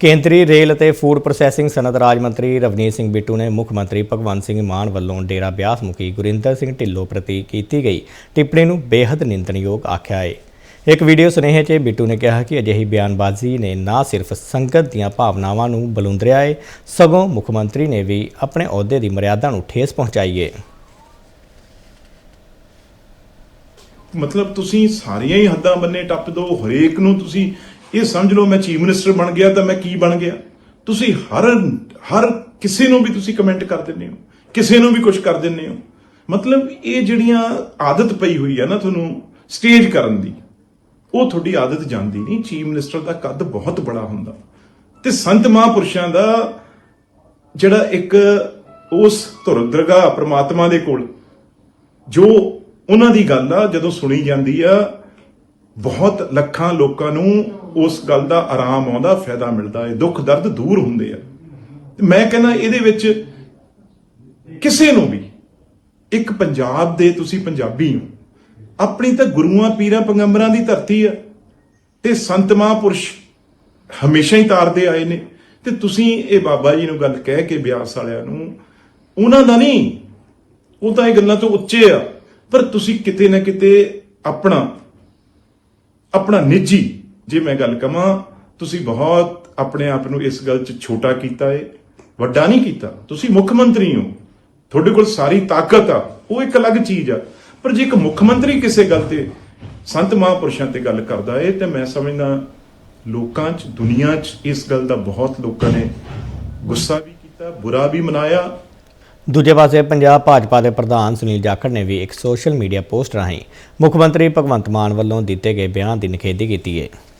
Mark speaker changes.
Speaker 1: ਕੇਂਦਰੀ ਰੇਲ ਅਤੇ food processing ਸਨਅਤ ਰਾਜ ਮੰਤਰੀ ਰਵਨੀਤ ਸਿੰਘ ਬਿੱਟੂ ਨੇ ਮੁੱਖ ਮੰਤਰੀ ਭਗਵੰਤ ਸਿੰਘ ਮਾਨ ਵੱਲੋਂ ਡੇਰਾ ਬਿਆਸ ਮੁਖੀ ਗੁਰਿੰਦਰ ਸਿੰਘ ਢਿੱਲੋਂ ਪ੍ਰਤੀ ਕੀਤੀ ਗਈ ਟਿੱਪਣੀ ਨੂੰ ਬੇहद ਨਿੰਦਣਯੋਗ ਆਖਿਆ ਹੈ ਇੱਕ ਵੀਡੀਓ ਸੁਨੇਹੇ 'ਚ ਬਿੱਟੂ ਨੇ ਕਿਹਾ ਕਿ ਅਜਿਹੀ ਬਿਆਨਬਾਜ਼ੀ ਨੇ ਨਾ ਸਿਰਫ ਸੰਗਤ ਦੀਆਂ ਭਾਵਨਾਵਾਂ ਨੂੰ ਬਲੁੰਦਰਿਆ ਹੈ ਸਗੋਂ ਮੁੱਖ ਮੰਤਰੀ ਨੇ ਵੀ ਆਪਣੇ ਅਹੁਦੇ ਦੀ ਮਰਿਆਦਾ ਨੂੰ ਠੇਸ ਪਹੁੰਚਾਈ ਹੈ
Speaker 2: ਮਤਲਬ ਤੁਸੀਂ ਸਾਰੀਆਂ ਹੀ ਹੱਦਾਂ ਬੰਨੇ ਟੱਪ ਦੋ, ਹਰੇਕ ਨੂੰ ਤੁਸੀਂ ਇਹ ਸਮਝ ਲਓ, ਮੈਂ ਚੀਫ ਮਿਨਿਸਟਰ ਬਣ ਗਿਆ ਤਾਂ ਮੈਂ ਕੀ ਬਣ ਗਿਆ? ਤੁਸੀਂ ਹਰ ਹਰ ਕਿਸੇ ਨੂੰ ਵੀ ਤੁਸੀਂ ਕਮੈਂਟ ਕਰ ਦਿੰਦੇ ਹੋ, ਕਿਸੇ ਨੂੰ ਵੀ ਕੁਝ ਕਰ ਦਿੰਦੇ ਹੋ। ਮਤਲਬ ਇਹ ਜਿਹੜੀਆਂ ਆਦਤ ਪਈ ਹੋਈ ਆ ਨਾ ਤੁਹਾਨੂੰ ਸਟੇਜ ਕਰਨ ਦੀ, ਉਹ ਤੁਹਾਡੀ ਆਦਤ ਜਾਂਦੀ ਨਹੀਂ। ਚੀਫ ਮਿਨਿਸਟਰ ਦਾ ਕੱਦ ਬਹੁਤ ਬੜਾ ਹੁੰਦਾ। ਤੇ ਸੰਤ ਮਹਾਂਪੁਰਸ਼ਾਂ ਦਾ ਜਿਹੜਾ ਇੱਕ ਉਸ ਧੁਰ ਦਰਗਾਹ ਪ੍ਰਮਾਤਮਾ ਦੇ ਕੋਲ, ਜੋ ਉਹਨਾਂ ਦੀ ਗੱਲ ਆ, ਜਦੋਂ ਸੁਣੀ ਜਾਂਦੀ ਆ ਬਹੁਤ ਲੱਖਾਂ ਲੋਕਾਂ ਨੂੰ ਉਸ ਗੱਲ ਦਾ ਆਰਾਮ ਆਉਂਦਾ, ਫਾਇਦਾ ਮਿਲਦਾ ਹੈ, ਦੁੱਖ ਦਰਦ ਦੂਰ ਹੁੰਦੇ ਆ। ਮੈਂ ਕਹਿੰਦਾ ਇਹਦੇ ਵਿੱਚ ਕਿਸੇ ਨੂੰ ਵੀ, ਇੱਕ ਪੰਜਾਬ ਦੇ ਤੁਸੀਂ ਪੰਜਾਬੀ ਹੋ, ਆਪਣੀ ਤਾਂ ਗੁਰੂਆਂ, ਪੀਰਾਂ, ਪੈਗੰਬਰਾਂ ਦੀ ਧਰਤੀ ਆ ਤੇ ਸੰਤ ਮਹਾਂਪੁਰਸ਼ ਹਮੇਸ਼ਾ ਹੀ ਤਾਰਦੇ ਆਏ ਨੇ। ਤੇ ਤੁਸੀਂ ਇਹ ਬਾਬਾ ਜੀ ਨੂੰ ਗੱਲ ਕਹਿ ਕੇ ਬਿਆਸ ਵਾਲਿਆਂ ਨੂੰ, ਉਹਨਾਂ ਦਾ ਨਹੀਂ, ਉਹ ਤਾਂ ਇਹ ਗੱਲਾਂ ਤੋਂ ਉੱਚੇ ਆ, ਪਰ ਤੁਸੀਂ ਕਿਤੇ ਨਾ ਕਿਤੇ ਆਪਣਾ ਆਪਣਾ ਨਿੱਜੀ, ਜੇ ਮੈਂ ਗੱਲ ਕਵਾਂ, ਤੁਸੀਂ ਬਹੁਤ ਆਪਣੇ ਆਪ ਨੂੰ ਇਸ ਗੱਲ 'ਚ ਛੋਟਾ ਕੀਤਾ ਏ, ਵੱਡਾ ਨਹੀਂ ਕੀਤਾ। ਤੁਸੀਂ ਮੁੱਖ ਮੰਤਰੀ ਹੋ। ਤੁਹਾਡੇ ਕੋਲ ਸਾਰੀ ਤਾਕਤ ਆ। ਉਹ ਇੱਕ ਅਲੱਗ ਚੀਜ਼ ਆ। ਪਰ ਜੇ ਇੱਕ ਮੁੱਖ ਮੰਤਰੀ ਕਿਸੇ ਗੱਲ ਤੇ ਸੰਤ ਮਹਾਂਪੁਰਸ਼ਾਂ ਤੇ ਗੱਲ ਕਰਦਾ ਏ, ਤੇ ਮੈਂ ਸਮਝਦਾ ਲੋਕਾਂ 'ਚ, ਦੁਨੀਆ 'ਚ ਇਸ ਗੱਲ ਦਾ ਬਹੁਤ ਲੋਕਾਂ ਨੇ ਗੁੱਸਾ ਵੀ ਕੀਤਾ, ਬੁਰਾ ਵੀ ਮਨਾਇਆ।
Speaker 1: ਦੂਜੇ ਪਾਸੇ ਪੰਜਾਬ ਭਾਜਪਾ ਦੇ ਪ੍ਰਧਾਨ ਸੁਨੀਲ ਜਾਖੜ ਨੇ ਵੀ ਇੱਕ ਸੋਸ਼ਲ ਮੀਡੀਆ ਪੋਸਟ ਰਾਹੀਂ ਮੁੱਖ ਮੰਤਰੀ ਭਗਵੰਤ ਮਾਨ ਵੱਲੋਂ ਦਿੱਤੇ ਗਏ ਬਿਆਨ ਦੀ ਨਿਖੇਧੀ ਕੀਤੀ ਹੈ